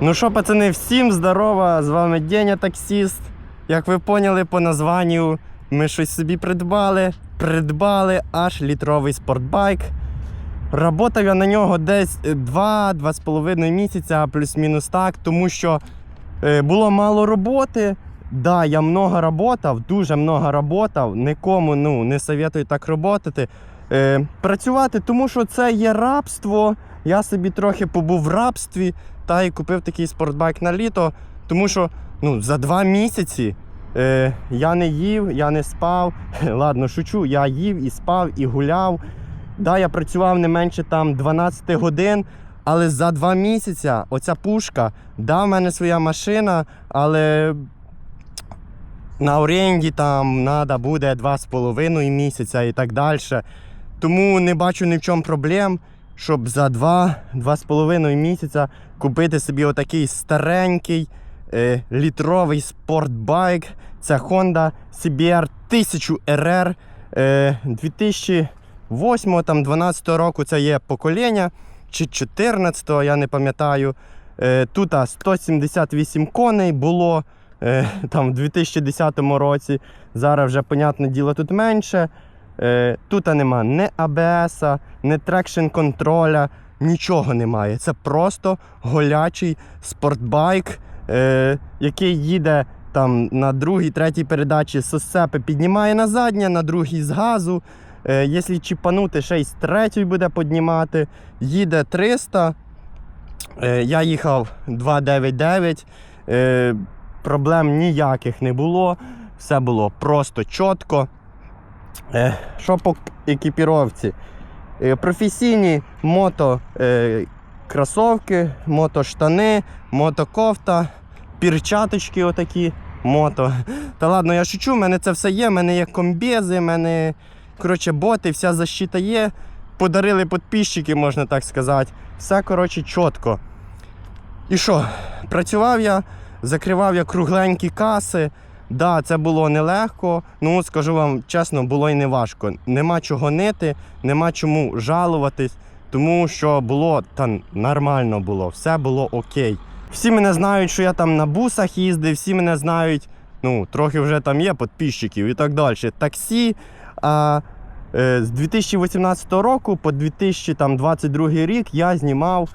Ну що, пацани, всім здорово! З вами Деня таксіст. Як ви поняли по названню, ми щось собі придбали. Придбали аж літровий спортбайк. Работав я на нього десь 2-2,5 місяця, плюс-мінус так, тому що е, було мало роботи. Да, я много работав, дуже много работав. Нікому ну, не советую так роботати. Е, працювати, тому що це є рабство. Я собі трохи побув в рабстві та й купив такий спортбайк на літо, тому що ну, за два місяці е, я не їв, я не спав. Ладно, шучу, я їв і спав, і гуляв. Да, я працював не менше там 12 годин, але за два місяці оця пушка, да, в мене своя машина, але на оренді там треба буде 2,5 місяця і так далі. Тому не бачу ні в чому проблем, щоб за 2-2,5 місяця купити собі отакий старенький е, літровий спортбайк. Це Honda CBR 1000 RR е, 2008 там 12 року це є покоління, чи 14-го, я не пам'ятаю. Е, тут а, 178 коней було е, там в 2010 році. Зараз вже, понятне діло, тут менше. Е, тут нема ні АБС, ні трекшн контроля, нічого немає. Це просто голячий спортбайк, е, який їде там на другій, третій передачі з осцепи піднімає на заднє, на другій з газу. Е, якщо чіпанути, ще й з третьої буде піднімати. Їде 300. Е, я їхав 299. Е, проблем ніяких не було. Все було просто чітко. Е, Що по екіпіровці? Е, Професійні мото е, кросовки, мотоштани, мотокофта, перчаточки отакі, мото. Та ладно, я шучу, в мене це все є, в мене є комбези, в мене коротше, боти, вся защита є. Подарили підписчики, можна так сказати. Все, коротше, чітко. І що? Працював я, закривав я кругленькі каси. Да, це було нелегко. Ну, скажу вам чесно, було і не важко. Нема чого нити, нема чому жалуватись, тому що було та нормально було, все було окей. Всі мене знають, що я там на бусах їздив, всі мене знають, ну, трохи вже там є підписчиків і так далі. Таксі. А е, з 2018 року по 2022 рік я знімав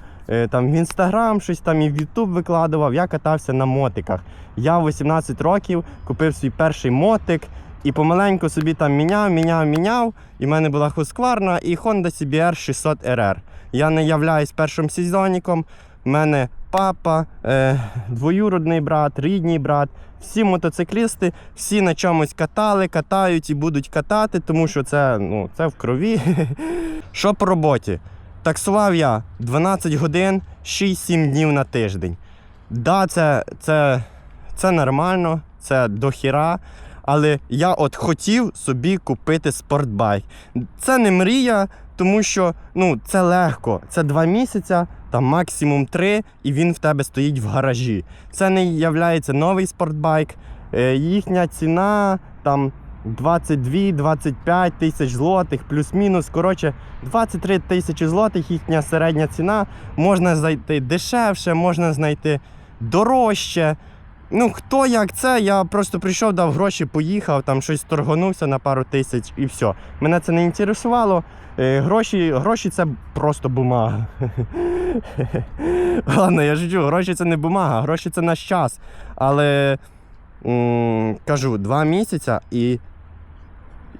там в інстаграм, щось там і в Ютуб викладував, я катався на мотиках. Я в 18 років купив свій перший мотик і помаленьку собі там міняв, міняв, міняв. І в мене була Husqvarna і Honda CBR 600 RR. Я не являюсь першим сезонником. У мене папа, е, двоюродний брат, рідний брат. Всі мотоциклісти, всі на чомусь катали, катають і будуть катати, тому що це, ну, це в крові. Що по роботі? Таксував я 12 годин 6-7 днів на тиждень. Да, це, це, це нормально, це дохіра. Але я от хотів собі купити спортбайк. Це не мрія, тому що ну, це легко. Це два місяці, там максимум три, і він в тебе стоїть в гаражі. Це не є новий спортбайк. Е, їхня ціна там 22-25 тисяч злотих, плюс-мінус. Коротше, 23 тисячі злотих їхня середня ціна. Можна знайти дешевше, можна знайти дорожче. Ну, хто як це, я просто прийшов, дав гроші, поїхав, там щось торгонувся на пару тисяч і все. Мене це не інтересувало. Е, гроші, гроші це просто бумага. Ладно, я жучу, гроші це не бумага, гроші це наш час. Але кажу, два місяці і.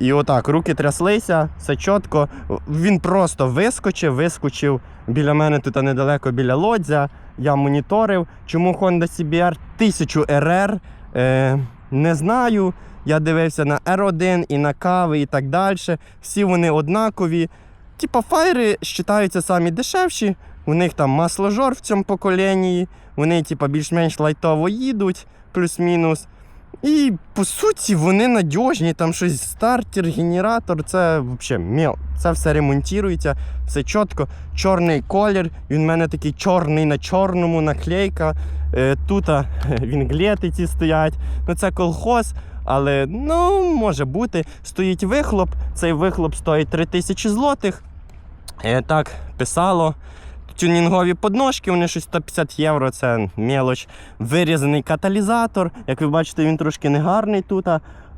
І отак, руки тряслися, все чітко. Він просто вискочив, вискочив біля мене тут недалеко біля лодзя. Я моніторив, чому Honda CBR 1000 RR. Е, не знаю. Я дивився на R1 і на кави і так далі. Всі вони однакові. Типа фаєри вважаються самі дешевші. У них там масложор в цьому поколінні. Вони типа, більш-менш лайтово їдуть, плюс-мінус. І по суті вони надіжні, там щось стартер, генератор, це взагалі мел. Це все ремонтується, все чітко. Чорний колір, він в мене такий чорний на чорному, наклейка. Е, тут вінглети ці стоять. Ну це колхоз, але ну, може бути. Стоїть вихлоп. Цей вихлоп стоїть 3000 злотих. Е, так, писало. Тюнінгові подножки, вони щось 150 євро, це мелоч. Вирізаний каталізатор. Як ви бачите, він трошки негарний тут,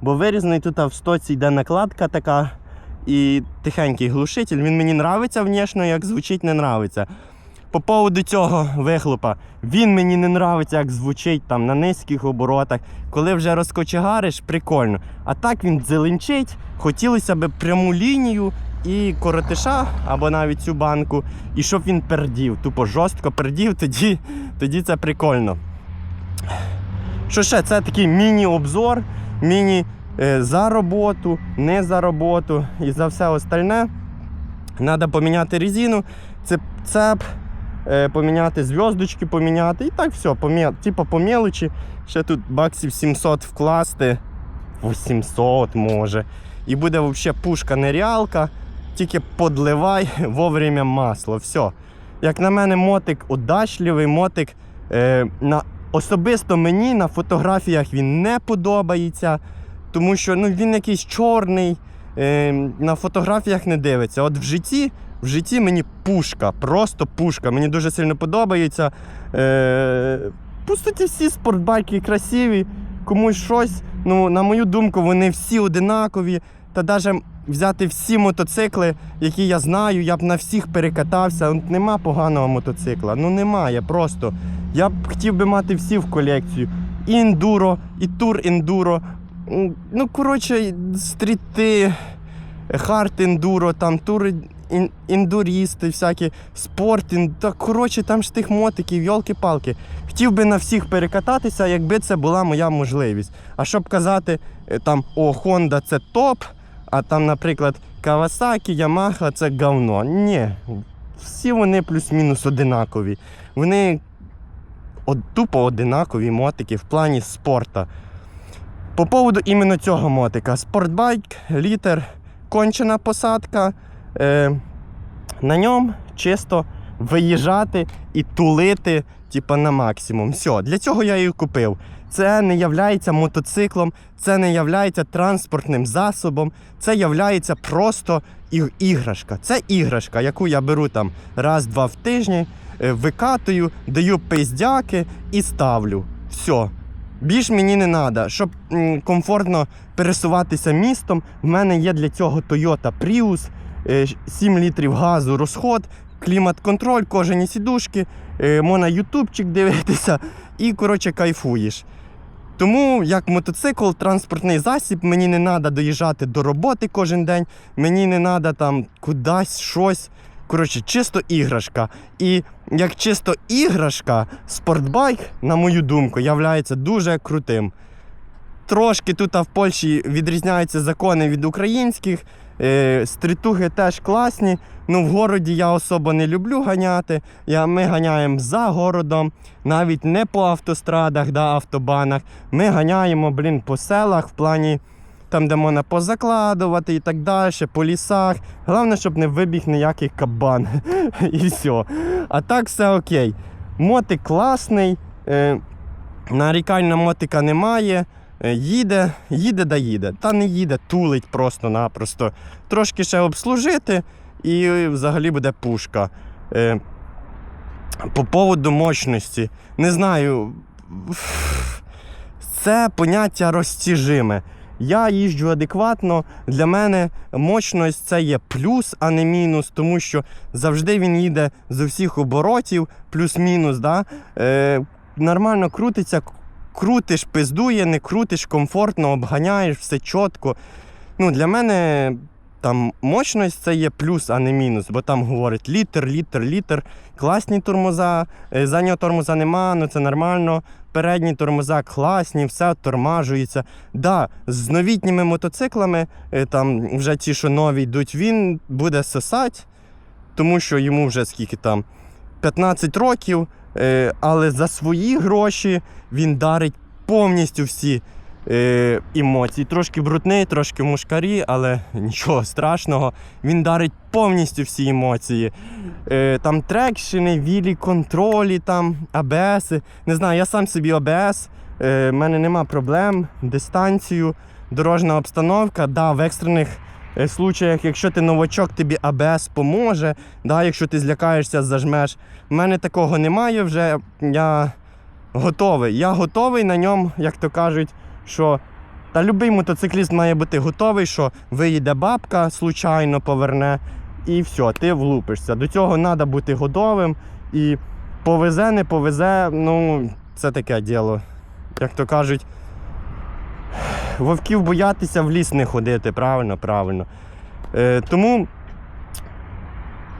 бо вирізаний тут в стоці йде накладка така і тихенький глушитель. Він мені нравиться внешньо, як звучить, не нравиться. По поводу цього вихлопа, він мені не нравиться, як звучить там на низьких оборотах. Коли вже розкочегариш, прикольно. А так він зеленчить. Хотілося б пряму лінію і коротиша, або навіть цю банку, і щоб він пердів. Тупо жорстко пердів, тоді, тоді це прикольно. Що ще? Це такий міні-обзор, міні е, за роботу, не за роботу і за все остальне. Треба поміняти резину, цеп, цеп поміняти зв'язочки, поміняти. І так все, типу по мелочі. Ще тут баксів 700 вкласти. 800 може. І буде взагалі пушка нереалка. Тільки подливай вовремя масло. Все. Як на мене, мотик удачливий, мотик е, на, особисто мені на фотографіях він не подобається, тому що ну, він якийсь чорний, е, на фотографіях не дивиться. От в житті, в житті мені пушка, просто пушка. Мені дуже сильно подобається. Е, по суті, всі спортбайки красиві, комусь щось. Ну, на мою думку, вони всі одинакові. Та навіть взяти всі мотоцикли, які я знаю, я б на всіх перекатався. От Нема поганого мотоцикла. Ну немає просто. Я б хотів би мати всі в колекцію. І ендуро, і тур ендуро. Ну, коротше, стріти, хард ендуро, там тур ін- індурісти, всякі спортін, Та коротше, там ж тих мотиків, йолки-палки. Хотів би на всіх перекататися, якби це була моя можливість. А щоб казати, е, там, о, Honda це топ, а там, наприклад, Kawasaki, Yamaha це говно. Ні. Всі вони плюс-мінус одинакові. Вони од, тупо одинакові мотики в плані спорта. По поводу іменно цього мотика. Спортбайк, літер, кончена посадка. Е, на ньому чисто виїжджати і тулити типа, на максимум. Все, для цього я її купив. Це не являється мотоциклом, це не являється транспортним засобом, це являється просто іграшка. Це іграшка, яку я беру там раз-два в тижні, е, викатую, даю пиздяки і ставлю. Все. Більш мені не треба. Щоб комфортно пересуватися містом, в мене є для цього Toyota Prius, е, 7 літрів газу, розход, клімат-контроль, кожені сідушки, е, можна ютубчик дивитися і, коротше, кайфуєш. Тому як мотоцикл, транспортний засіб, мені не треба доїжджати до роботи кожен день, мені не треба там кудись щось. Коротше, чисто іграшка. І як чисто іграшка, спортбайк, на мою думку, являється дуже крутим. Трошки тут в Польщі відрізняються закони від українських. Е, стрітуги теж класні. Ну, в городі я особо не люблю ганяти. Я, ми ганяємо за городом, навіть не по автострадах, да, автобанах. Ми ганяємо, блін, по селах в плані там, де можна позакладувати і так далі, по лісах. Головне, щоб не вибіг ніякий кабан. і все. А так все окей. Мотик класний. Е, нарікань на мотика немає. Е, Їде, їде да їде. Та не їде, тулить просто-напросто. Трошки ще обслужити і взагалі буде пушка. Е, По поводу мощності. Не знаю. Це поняття розтяжиме. Я їжджу адекватно. Для мене мощність це є плюс, а не мінус, тому що завжди він їде з усіх оборотів, плюс-мінус. Да? Е, нормально крутиться, крутиш, пиздує, не крутиш, комфортно, обганяєш, все чітко. Ну, для мене там мощність це є плюс, а не мінус, бо там говорять літр, літр, літр. Класні тормоза, е, заднього тормоза нема, ну це нормально. Передні тормоза класні, все тормажується. Да, з новітніми мотоциклами, е, там вже ті, що нові йдуть, він буде сосати, тому що йому вже скільки там 15 років, але за свої гроші він дарить повністю всі е, емоції. Трошки брудний, трошки мушкарі, але нічого страшного. Він дарить повністю всі емоції. Е, там трекшени, вілі контролі, там АБС. Не знаю, я сам собі АБС. В мене нема проблем. Дистанцію, дорожна обстановка. Да, в екстрених е, случаях, якщо ти новачок, тобі АБС поможе, да, якщо ти злякаєшся, зажмеш. У мене такого немає вже. Я готовий. Я готовий на ньому, як то кажуть, що. Та любий мотоцикліст має бути готовий, що виїде бабка, случайно поверне, і все, ти влупишся. До цього треба бути готовим. І повезе, не повезе, ну, це таке діло. Як то кажуть, вовків боятися в ліс не ходити, правильно, правильно. Е, тому,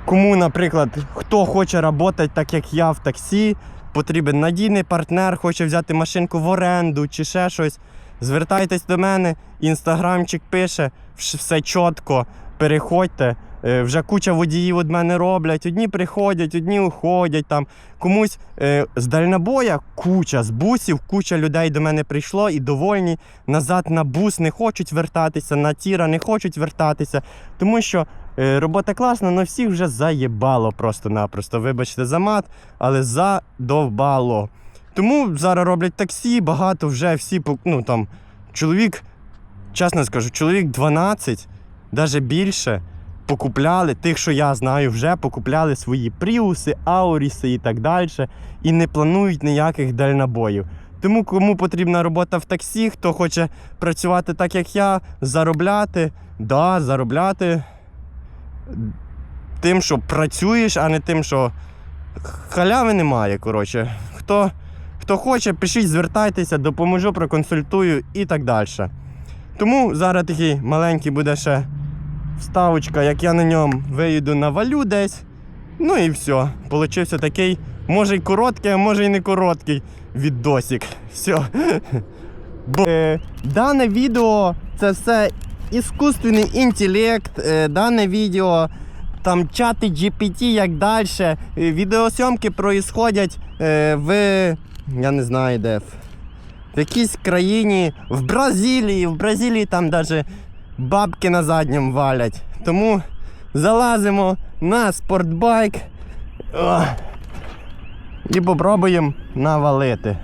кому, наприклад, хто хоче працювати так, як я в таксі, потрібен надійний партнер, хоче взяти машинку в оренду чи ще щось. Звертайтесь до мене, інстаграмчик пише, все чітко, переходьте. Е, Вже куча водіїв від мене роблять. Одні приходять, одні уходять. Там. Комусь е, з дальнобоя куча, з бусів, куча людей до мене прийшло і довольні. Назад на бус не хочуть вертатися, на тіра не хочуть вертатися. Тому що е, робота класна, але всіх вже заєбало просто-напросто. Вибачте за мат, але задовбало. Тому зараз роблять таксі, багато вже всі, ну там, чоловік, чесно скажу, чоловік 12, навіть більше, покупляли, тих, що я знаю, вже покупляли свої пріуси, ауріси і так далі, і не планують ніяких дальнобоїв. Тому кому потрібна робота в таксі, хто хоче працювати так, як я, заробляти, да, заробляти тим, що працюєш, а не тим, що халяви немає. Коротше. Хто, хто хоче, пишіть, звертайтеся, допоможу, проконсультую і так далі. Тому зараз такий маленький буде ще вставочка, як я на ньому виїду на валю десь. Ну і все. Получився такий, може й короткий, а може й не короткий відосик. Все. Бо, е, дане відео це все іскусственний інтелект, е, дане відео, там чати GPT, як далі. Е, Відеосйомки проїсходять е, в. Я не знаю де. В якійсь країні, в Бразилії. В Бразилії там навіть бабки на задньому валять. Тому залазимо на спортбайк і попробуємо навалити.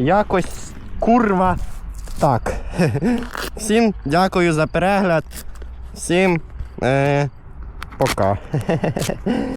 Якось курва. Так. Всім дякую за перегляд. Всім е, пока.